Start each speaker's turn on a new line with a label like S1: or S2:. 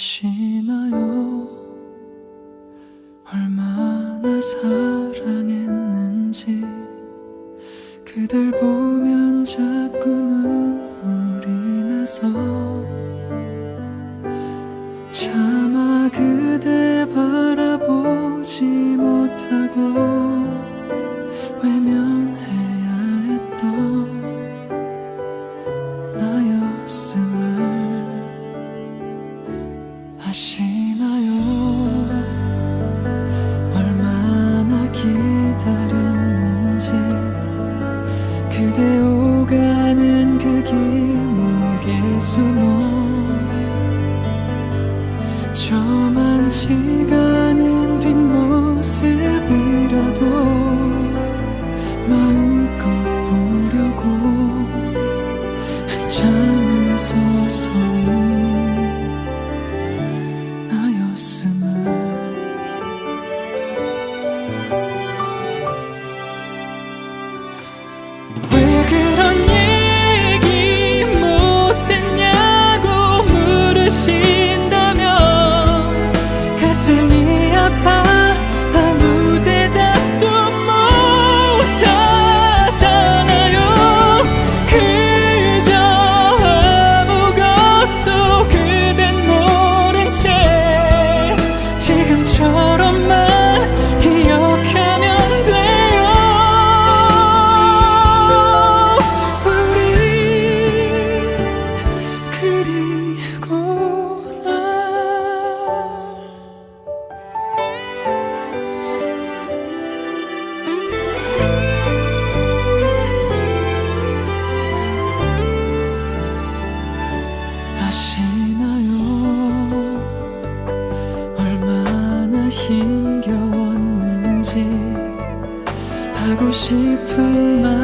S1: 지나요. 얼마나 사랑했는지 그댈 보면 자꾸 눈물이 나서 참아 그대 봐 그 길목에 숨어 저만 지가는 뒷모습 싶은 마음.